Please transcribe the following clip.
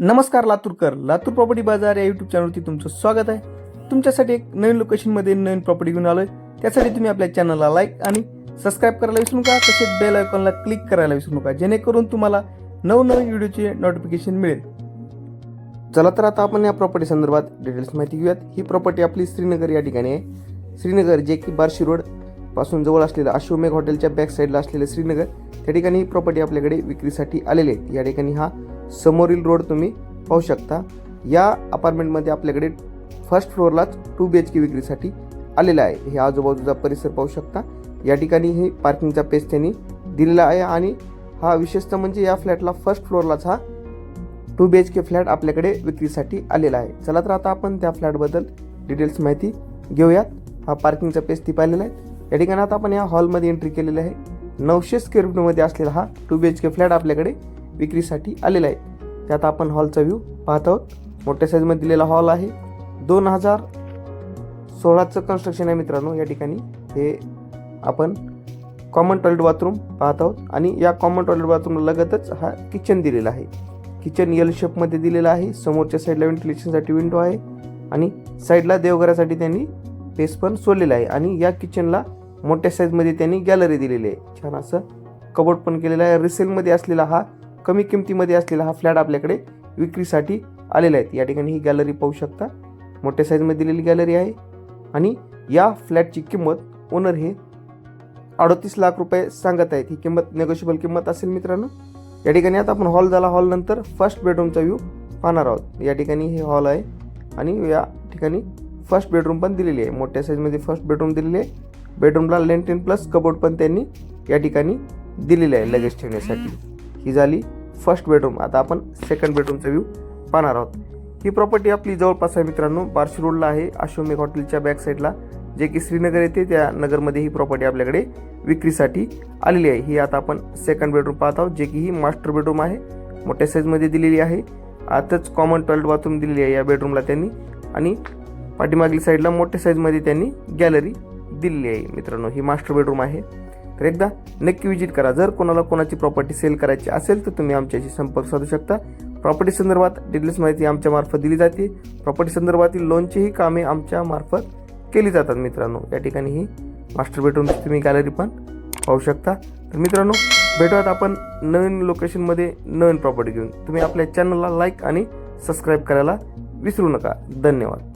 नमस्कार लातूरकर लातूर प्रॉपर्टी बाजार या यूट्यूब चॅनलवरती तुमचं स्वागत आहे. तुमच्यासाठी एक नवीन लोकेशनमध्ये नवीन प्रॉपर्टी घेऊन आलोय. त्यासाठी तुम्ही आपल्या चॅनलला लाईक आणि सबस्क्राईब करायला विसरू नका. तसेच बेल आयकॉनला क्लिक करायला विसरू नका. जेणेकरून तुम्हाला नवनवीन व्हिडिओचे नोटिफिकेशन मिळेल. चला तर आता आपण या प्रॉपर्टी संदर्भात डिटेल्स माहिती घेऊयात. ही प्रॉपर्टी आपली श्रीनगर या ठिकाणी आहे. श्रीनगर जे की बार्शी रोडपासून जवळ असलेलं अशोमेघ हॉटेलच्या बॅक साईडला असलेलं श्रीनगर त्या ठिकाणी ही प्रॉपर्टी आपल्याकडे विक्रीसाठी आलेली आहे. या ठिकाणी हा समोरील रोड तुम्ही पाहू शकता. या अपार्टमेंटमध्ये आपल्याकडे फर्स्ट फ्लोअरलाच टू बी एच के विक्रीसाठी आलेला आहे. हे आजूबाजूचा परिसर पाहू शकता. या ठिकाणी हे पार्किंगचा पेस त्यांनी दिलेला आहे आणि हा विशेषतः म्हणजे या फ्लॅटला फर्स्ट फ्लोअरलाच हा two B H K flat आपल्याकडे विक्रीसाठी आलेला आहे. चला तर आता आपण त्या फ्लॅटबद्दल डिटेल्स माहिती घेऊयात. हा पार्किंगचा पेस ती पाहिलेला आहे. या ठिकाणी आता आपण या हॉलमध्ये एंट्री केलेली आहे. नऊशे स्क्वेअर फूटमध्ये असलेला हा two B H K flat आपल्याकडे विक्रीसाठी आलेला आहे. त्यात आपण हॉलचा व्ह्यू पाहत आहोत. मोठ्या साईजमध्ये दिलेला हॉल आहे. दोन हजार सोळाचं कन्स्ट्रक्शन आहे मित्रांनो या ठिकाणी. हे आपण कॉमन टॉयलेट बाथरूम पाहत आहोत. आणि या कॉमन टॉयलेट बाथरूमला लगतच हा किचन दिलेला आहे. किचन यल शेपमध्ये दिलेला आहे. समोरच्या साईडला व्हेंटिलेशनसाठी विंडो आहे. आणि साईडला देवघरासाठी त्यांनी पेस पण सोडलेला आहे. आणि या किचनला मोठ्या साईजमध्ये त्यांनी गॅलरी दिलेली आहे. छान असं कबोर्ड पण केलेलं आहे. रिसेलमध्ये असलेला हा कमी किमतीमध्ये असलेला हा फ्लॅट आपल्याकडे विक्रीसाठी आलेला आहे. या ठिकाणी ही गॅलरी पाहू शकता. मोठ्या साईजमध्ये दिलेली गॅलरी आहे. आणि या फ्लॅटची किंमत ओनर हे अडतीस लाख रुपये सांगत आहेत. ही किंमत नेगोशिएबल किंमत असेल मित्रांनो. या ठिकाणी आता आपण हॉल झाला. हॉल नंतर फर्स्ट बेडरूमचा व्ह्यू पाहणार आहोत. या ठिकाणी हे हॉल आहे. आणि या ठिकाणी फर्स्ट बेडरूम पण दिलेली आहे. मोठ्या साईजमध्ये फर्स्ट बेडरूम दिलेली आहे. बेडरूमला लेंटेन प्लस कबोर्ड पण त्यांनी या ठिकाणी दिलेले आहे. लगेज ठेवण्यासाठी. ही झाली फर्स्ट बेडरूम. आता आपण सेकंड बेडरूमचा व्ह्यू पाहणार आहोत. ही प्रॉपर्टी आपली जवळपास आहे मित्रांनो बार्शी रोडला आहे अशोमेक हॉटेलच्या बॅक साईडला जे की श्रीनगर येते त्या नगरमध्ये ही प्रॉपर्टी आपल्याकडे विक्रीसाठी आलेली आहे. ही आता आपण सेकंड बेडरूम पाहत आहोत जे की ही मास्टर बेडरूम आहे. मोठ्या साईजमध्ये दिलेली आहे. आताच कॉमन टॉयलेट बाथरूम दिलेली आहे या बेडरूमला त्यांनी. आणि पाठीमागील साईडला मोठ्या साईजमध्ये त्यांनी गॅलरी दिलेली आहे मित्रांनो. ही मास्टर बेडरूम आहे. तर एकदा नक्की विजिट करा. जर कोणाला कोणाची प्रॉपर्टी सेल करायची असेल तर तुम्ही आमच्याशी संपर्क साधू शकता. प्रॉपर्टी संदर्भात डिटेल्स माहिती आमच्या मार्फत दिली जाते. प्रॉपर्टी संदर्भातील लोनचीही कामे आमच्या मार्फत केली जातात मित्रांनो. या ठिकाणी ही मास्टर बेडरूमची तुम्ही गॅलरी पण पाहू शकता. तर मित्रांनो भेटूयात आपण नवीन लोकेशनमध्ये नवीन प्रॉपर्टी घेऊन. तुम्ही आपल्या चॅनलला लाईक आणि सबस्क्राईब करायला विसरू नका. धन्यवाद.